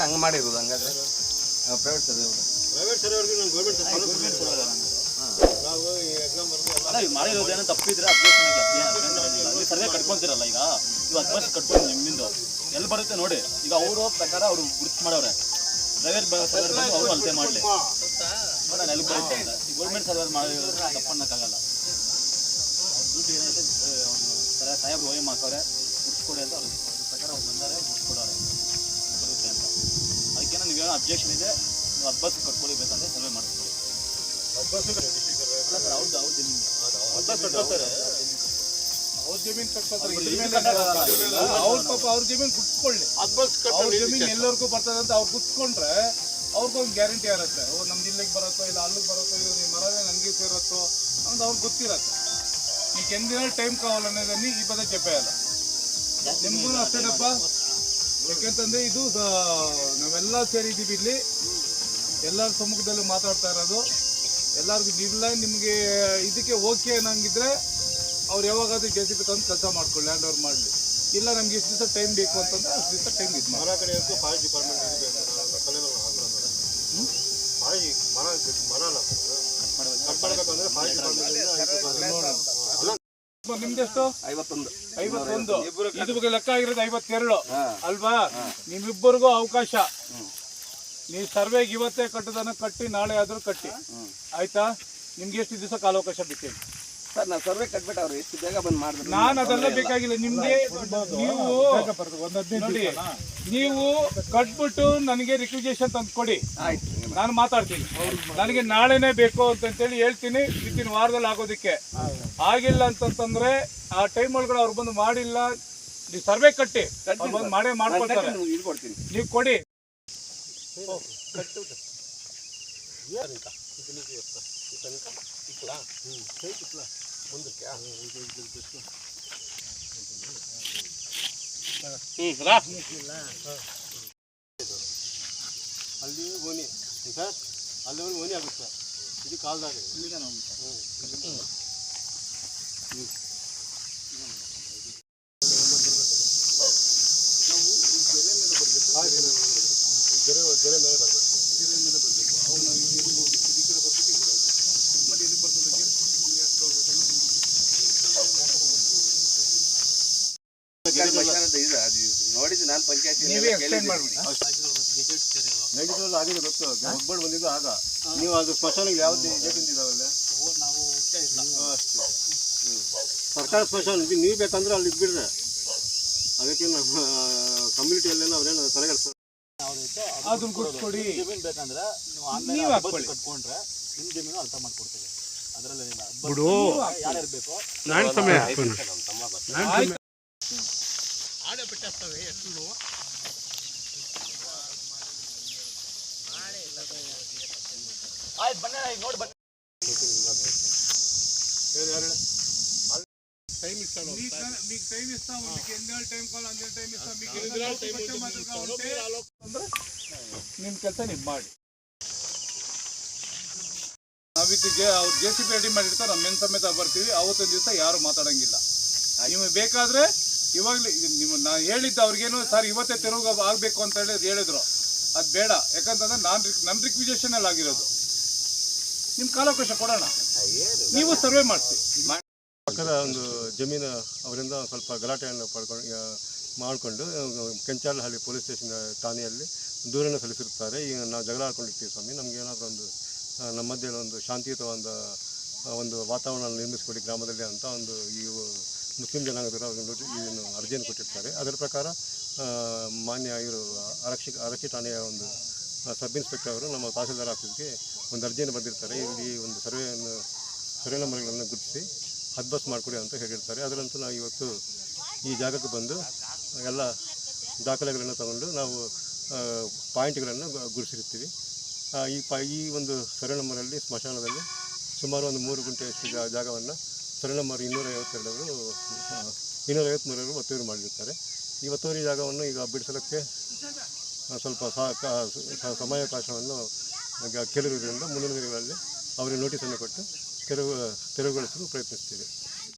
ಹಂಗೆ ಮಾಡಿರೋದು ಹಂಗಾದ್ರೆ. ಪ್ರೈವೇಟ್ ಸರ್ವೆ ಪ್ರೈವೇಟ್ ಸರ್ವೇರ್ಗೆ ನಾನು ಗೌರ್ಮೆಂಟ್ ನಾವು ಈ ಎಕ್ಸಾಮ್ ಬರೆದು ಅಲ್ಲ ಈಗ ಮಾಡಿರೋದೇನೋ ತಪ್ಪಿದ್ರೆ ಅಪ್ಲಿಕೇಶನ್ ಸರ್ವೆ ಕಟ್ಕೊಂತೀರಲ್ಲ ಈಗ? ಇವಾಗ ಅಡ್ವಾನ್ಸ್ ಕಟ್ಕೊಂಡು ನಿಮ್ಮಿಂದ. ಎಲ್ಲಿ ಬರುತ್ತೆ ನೋಡಿ. ಈಗ ಅವರು ಪ್ರಕಾರ ಅವರು ಗುರುತು ಮಾಡವ್ರೆ. ಪ್ರೈವೇಟ್ ಸರ್ವರ್ ಬಂದು ಅವರು ಅಳತೆ ಮಾಡಲಿ. ನಾನು ಎಲ್ಲಿ ಬರುತ್ತೆ ಗೌರ್ಮೆಂಟ್ ಸರ್ವೆ ಮಾಡಿರೋ ತಪ್ಪನ್ನಕ್ಕಾಗಲ್ಲ ದುಡ್ಡು ಏನೈತೆ ಸರ ಸಾಹೇಬ್ರು ಓಯಮ್ ಹಾಕವ್ರೆ. ಕೊಡಿ ಅಂತ ಅವ್ರು ಸರ್ ಅವ್ರು ಬರುತ್ತೆ ಅಂತ. ಅದಕ್ಕೇನೋ ಅಬ್ಜೆಕ್ಷನ್ ಇದೆ ನೀವು ಹಬ್ಬಸ್ ಕಟ್ಕೊಳ್ಳಿ ಬೇಕಂದ್ರೆ ಸರ್ವೆ ಮಾಡ್ಕೊಳ್ಳಿ. ಅವ್ರ ಅವ್ರ ಪಾಪ ಅವ್ರ ಕುತ್ಕೊಳ್ಳಿ ಅವ್ರ ಎಲ್ಲರಿಗೂ ಬರ್ತದಂತ ಅಂತ ಅವ್ರು ಕುತ್ಕೊಂಡ್ರೆ ಅವ್ರಿಗೊಂದು ಗ್ಯಾರಂಟಿ ಇರುತ್ತೆ. ಓ ನಮ್ಮ ಜಿಲ್ಲೆಗೆ ಬರುತ್ತೋ ಇಲ್ಲ ಅಲ್ಲಿಗೆ ಬರತ್ತೋ ಇಲ್ಲ ನೀವು ಮರವೇ ನನಗೆ ಸೇರತ್ತೋ ಅಂತ ಅವ್ರಿಗೆ ಗೊತ್ತಿರತ್ತೆ. ಕೇಂದ್ರದಲ್ಲಿ ಟೈಮ್ టైం ಈ ಪದ పదే చెప్పేయాలి ನಿಮ್ಗೂ ಅಷ್ಟೇನಪ್ಪ ಯಾಕೆಂತಂದ್ರೆ ಇದು ನಾವೆಲ್ಲ ಸೇರಿದ್ದೀವಿ ಇಲ್ಲಿ. ಎಲ್ಲರ ಸಮ್ಮುಖದಲ್ಲಿ ಮಾತಾಡ್ತಾ ಇರೋದು. ಎಲ್ಲರಿಗೂ ಇಲ್ಲ ನಿಮಗೆ ಇದಕ್ಕೆ ಓಕೆ ಅನ್ನಂಗಿದ್ರೆ ಅವ್ರು ಯಾವಾಗಾದ್ರೂ ಜೆ ಸಿ ಬಿ ತಂದು ಕೆಲಸ ಮಾಡ್ಕೊಳ್ಳಿ ಲ್ಯಾಂಡ್ ಓವರ್ ಮಾಡಲಿ. ಇಲ್ಲ ನಮ್ಗೆ ಇಷ್ಟು ದಿವಸ ಟೈಮ್ ಬೇಕು ಅಂತಂದ್ರೆ ಅಷ್ಟು ದಿವಸ ಟೈಮ್ ಇದು ಮರ ಕಡೆಯೋಕ್ಕೂ ಫಾರೆಸ್ಟ್ ಡಿಪಾರ್ಟ್ಮೆಂಟ್ ಮರ ಮರ ಅಲ್ಲ ಕಟ್ ಮಾಡಬೇಕಂದ್ರೆ ಫಾರೆಸ್ಟ್ ಡಿಪಾರ್ಟ್ಮೆಂಟ್ ನಿಮ್ದೆಷ್ಟು ಐವತ್ತೊಂದು. ಐವತ್ತೊಂದು. ಇದು ಬಗ್ಗೆ ಲೆಕ್ಕ ಆಗಿರೋದು ಐವತ್ತೆರಡು. ಅಲ್ವಾ? ನಿಮ್ಮಿಬ್ಬರಿಗೂ ಅವಕಾಶ. ನೀವು ಸರ್ವೆಗೆ ಇವತ್ತೇ ಕಟ್ಟೋದನ್ನ ಕಟ್ಟಿ ನಾಳೆ ಆದ್ರೂ ಕಟ್ಟಿ. ಆಯ್ತಾ? ನಿಮ್ಗೆ ಎಷ್ಟು ದಿವಸ ಕಾಲಾವಕಾಶ ಬಿಟ್ಟೇನೆ ಸರ್ ನಾವು ಸರ್ವೆ ಕಟ್ಬಿಟ್ಟವ್ರು ಎಷ್ಟು ಬೇಗ ಬಂದು ಮಾಡಿದ್ರು ನಾನು ಅದೆಲ್ಲ ಬೇಕಾಗಿಲ್ಲ. ನಿಮ್ಗೆ ನೀವು ನೋಡಿ ನೀವು ಕಟ್ಬಿಟ್ಟು ನನಗೆ ರಿಕ್ವಿಜೇಷನ್ ತಂದು ಕೊಡಿ ಆಯ್ತು. ನಾನು ಮಾತಾಡ್ತೀನಿ ನನಗೆ ನಾಳೆನೇ ಬೇಕು ಅಂತಂತೇಳಿ ಹೇಳ್ತೀನಿ ಇತ್ತಿನ ವಾರದಲ್ಲಿ ಆಗೋದಕ್ಕೆ ಆಗಿಲ್ಲ ಅಂತಂದ್ರೆ ಆ ಟೈಮ್ ಒಳಗಡೆ ಅವ್ರು ಬಂದು ಮಾಡಿಲ್ಲ ನೀವು ಸರ್ವೆ ಕಟ್ಟಿ ಅವ್ರು ಬಂದು ಮಾಡೇ ಕೊಡ್ತೀನಿ ನೀವು ಕೊಡಿ ಅಲ್ಲಿ ಓಣಿ ಸರ್ ಅಲ್ಲಿವರೆಗೆ ಒಂದು ಆಗುತ್ತೆ ಆಗುತ್ತೆ ಇದು ಕಾಲ್ದಾಗ ನೋಡಿದ್ದು ನಾನು ಪಂಚಾಯತಿ ನೀವೇ ಎಕ್ಸ್ಪ್ಲೈನ್ ಮಾಡ್ಬಿಡಿ. ನೆಗೆಟಿವ್ ಆಗಿದೆ ಗೊತ್ತು. ಒಬ್ಬಳು ಬಂದಿದ್ದು ಆಗ. ನೀವು ಅದು ಸ್ಮಶಾನಿಗೆ ಯಾವ್ದು ಇದಾವಲ್ಲ ಸರ್ಕಾರ ಸ್ಮಶಾನ ಇದು ನೀವು ಬೇಕಂದ್ರೆ ಅಲ್ಲಿ ಇದ್ಬಿಡ್ರೆ. ಅದಕ್ಕೆ ನಮ್ಮ ಕಮ್ಯುನಿಟಿಯಲ್ಲೆಲ್ಲ ಅವ್ರೇನು ತಲೆಗೆಡ್ಸ ಅದನ್ನ ಕೊಟ್ಕೊಡಿ ಜಮೀನ್ ಬೇಕಂದ್ರೆ ನೀವು ಆನ್ಲೈನ್. ಕಟ್ಕೊಂಡ್ರೆ ನಿಮ್ಮ ಜಮೀನು ಅರ್ಥ ಮಾಡ್ಕೊಡ್ತೀವಿ. ಅದರಲ್ಲೇನಿಲ್ಲ ಯಾರ್ಯಾರು ಬೇಕೋ ಆಯ್ತು. ಆಯ್ತು ಬನ್ನಿ ಈಗ ನೋಡಿ ಬನ್ನಿ మీకు మీకు టైం ఇస్తాము మీకు ఎన్ని టైం కావాలి అన్ని టైం ఇస్తాం మీకు ఎన్ని వచ్చే మాదిరిగా ఉంటే ಅಂದ್ರೆ ನಿಮ್ಮ ಕೆಲಸ ನೀವು ಮಾಡಿ ನಾವಿತ್ತು ಜೆ ಅವ್ರು ಜೆ ಸಿ ಪಿ ರೆಡಿ ಮಾಡಿರ್ತಾರೆ ನಮ್ಮ ಮೆನ್ ಸಮೇತ ಬರ್ತೀವಿ ಅವತ್ತಿನ ದಿವಸ ಯಾರು ಮಾತಾಡಂಗಿಲ್ಲ ನಿಮಗೆ ಬೇಕಾದ್ರೆ ಇವಾಗಲೇ ನಿಮ್ಮ ನಾ ಹೇಳಿದ್ದ ಅವ್ರಿಗೇನು ಸರ್ ಇವತ್ತೇ ತೆರವು ಆಗಬೇಕು ಅಂತ ಹೇಳಿ ಹೇಳಿದ್ರು ಅದು ಬೇಡ ಯಾಕಂತಂದ್ರೆ ನಾನು ನನ್ನ ರಿಕ್ವಿಜೇಷನ್ ಅಲ್ಲಿ ಆಗಿರೋದು ನಿಮ್ಮ ಕಾಲಾವಕಾಶ ಕೊಡೋಣ. ನೀವು ಸರ್ವೆ ಮಾಡ್ತೀವಿ ಪಕ್ಕದ ಒಂದು ಜಮೀನು ಅವರಿಂದ ಸ್ವಲ್ಪ ಗಲಾಟೆಯನ್ನು ಪಡ್ಕೊಂಡು ಮಾಡಿಕೊಂಡು ಕೆಂಚಾಲಹಳ್ಳಿ ಪೊಲೀಸ್ ಸ್ಟೇಷನ್ ಠಾಣೆಯಲ್ಲಿ ದೂರನ್ನು ಸಲ್ಲಿಸಿರುತ್ತಾರೆ. ಈಗ ನಾವು ಜಗಳ ಹಾಕೊಂಡಿರ್ತೀವಿ ಸ್ವಾಮಿ. ನಮ್ಗೆ ಏನಾದರೂ ಒಂದು ನಮ್ಮ ಮಧ್ಯೆ ಒಂದು ಶಾಂತಿಯುತವಾದ ಒಂದು ವಾತಾವರಣ ನಿರ್ಮಿಸಿಕೊಡಿ ಗ್ರಾಮದಲ್ಲಿ ಅಂತ ಒಂದು ಈ ಮುಸ್ಲಿಂ ನೋಡಿ ಇದನ್ನು ಅರ್ಜಿಯನ್ನು ಕೊಟ್ಟಿರ್ತಾರೆ. ಅದರ ಪ್ರಕಾರ ಮಾನ್ಯ ಇವರು ಆರಕ್ಷಕ ಆರಕ್ಷಿ ಠಾಣೆಯ ಒಂದು ಸಬ್ ಇನ್ಸ್ಪೆಕ್ಟರ್ ಅವರು ನಮ್ಮ ತಹಸೀಲ್ದಾರ್ ಆಫೀಸ್ಗೆ ಒಂದು ಅರ್ಜಿಯನ್ನು ಬರೆದಿರ್ತಾರೆ. ಇಲ್ಲಿ ಒಂದು ಸರ್ವೆಯನ್ನು, ಸರ್ವೆ ನಂಬರ್ಗಳನ್ನು ಗುರುತಿಸಿ ಹದ್ಬಸ್ ಮಾಡಿಕೊಡಿ ಅಂತ ಹೇಳಿರ್ತಾರೆ. ಅದರಂತೂ ನಾವು ಇವತ್ತು ಈ ಜಾಗಕ್ಕೆ ಬಂದು ಎಲ್ಲ ದಾಖಲೆಗಳನ್ನು ತಗೊಂಡು ನಾವು ಪಾಯಿಂಟ್ಗಳನ್ನು ಗುರುತಿಸಿರ್ತೀವಿ ಈ ಪಾ, ಈ ಒಂದು ಸರ್ವೆ ನಂಬರಲ್ಲಿ ಸ್ಮಶಾನದಲ್ಲಿ ಸುಮಾರು ಒಂದು ಮೂರು ಗುಂಟೆಯಷ್ಟು ಜಾಗವನ್ನು ಸರ್ವೆ ನಂಬರ್ ಇನ್ನೂರ ಐವತ್ತೆರಡರು ಇನ್ನೂರ ಐವತ್ತ್ಮೂರರು ಒತ್ತುವರಿ ಮಾಡಿರ್ತಾರೆ ಈ ಒತ್ತುವರಿ ಜಾಗವನ್ನು ಈಗ ಬಿಡಿಸಲಿಕ್ಕೆ ಸ್ವಲ್ಪ ಸಮಯಾವಕಾಶವನ್ನು ಕೇಳಿರುವುದರಿಂದ ಮುಂದಿನ ದಿನಗಳಲ್ಲಿ ಅವರಿಗೆ ನೋಟಿಸನ್ನು ಕೊಟ್ಟು ತೆರವು ತೆರವುಗೊಳಿಸಲು ಪ್ರಯತ್ನಿಸ್ತೀವಿ.